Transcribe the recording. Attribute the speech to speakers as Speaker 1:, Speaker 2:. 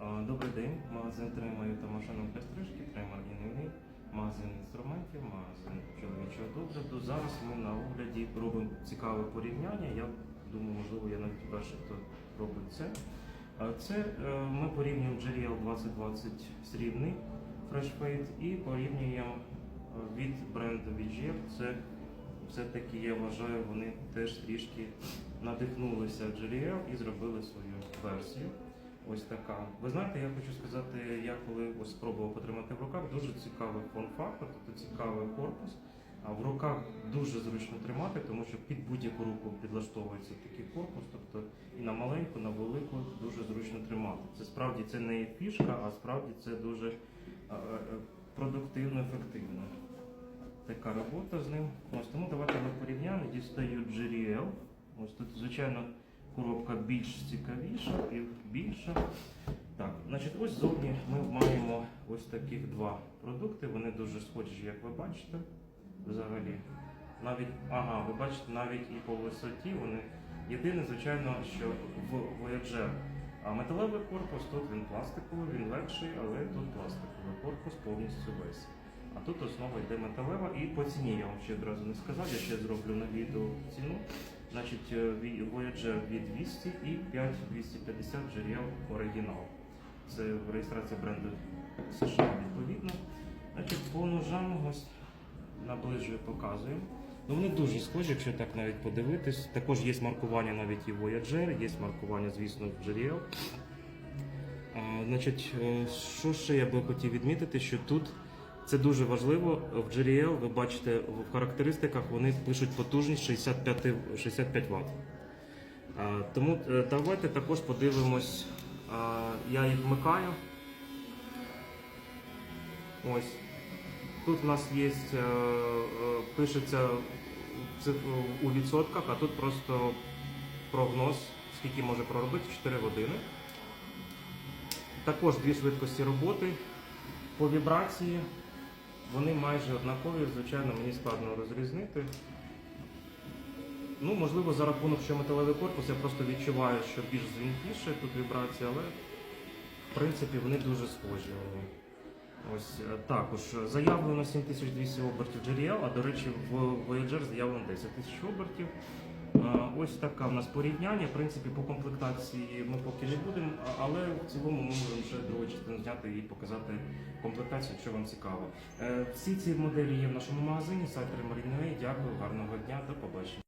Speaker 1: Добрий день, магазин тримаю та машинок для стрижки, тримар гінивний, магазин інструментів, магазин чоловічого догляду. Зараз ми на огляді робимо цікаве порівняння. Я думаю, можливо, я навіть перший, хто робить це. Це е, ми порівнюємо GRL 2020 срібний Fade і порівнюємо е, від бренду VGF. Це все-таки я вважаю, вони теж трішки надихнулися GRL і зробили свою версію. Ось така. Ви знаєте, я хочу сказати, я коли ось спробував потримати в руках, дуже цікавий форм-фактор, тобто цікавий корпус. А в руках дуже зручно тримати, тому що під будь-яку руку підлаштовується такий корпус, тобто і на маленьку, на велику дуже зручно тримати. Це справді це не фішка, а справді це дуже продуктивно, ефективно. Така робота з ним. Ось тому давайте ми порівняємо. Дістаю GRL. Ось тут, звичайно, коробка більш цікавіша і більша. Так, значить, ось зовні ми маємо ось таких два продукти. Вони дуже схожі, як ви бачите. Взагалі. Навіть, ага, ви бачите, навіть і по висоті вони. Єдине, звичайно, що в Voyager а металевий корпус, тут він пластиковий, він легший, але тут пластиковий корпус повністю весь. А тут основа йде металева, і по ціні я вам ще одразу не сказав, я ще зроблю на відео ціну. Значить, е, Voyager від 200 і 5250 GRL оригінал. Це реєстрація бренду США відповідно. Значить, по ножам ось наближую показуємо. Ну, вони дуже схожі, якщо так навіть подивитись. Також є маркування навіть і Voyager, є маркування, звісно. А, значить, е, що ще я би хотів відмітити, що тут це дуже важливо. В GRL ви бачите в характеристиках вони пишуть потужність 65, 65 Вт. Тому е, давайте також подивимось. Я їх вмикаю. Ось. Тут у нас є, е, е, пишеться у відсотках, а тут просто прогноз, скільки може проробити 4 години. Також дві швидкості роботи. По вібрації вони майже однакові, звичайно, мені складно розрізнити. Ну, можливо, за рахунок, що металевий корпус, я просто відчуваю, що більш дзвінкіше тут вібрація, але в принципі вони дуже схожі. Ось е, також заявлено 7200 обертів GRL, а до речі, в Voyager заявлено 10 тисяч обертів. Е, Ось така в нас порівняння. В принципі, по комплектації ми поки не будемо, але в цілому ми можемо ще другу частину зняти і показати комплектацію, якщо вам цікаво. Е, Всі ці моделі є в нашому магазині, сайт Marine Дякую, гарного дня, до побачення.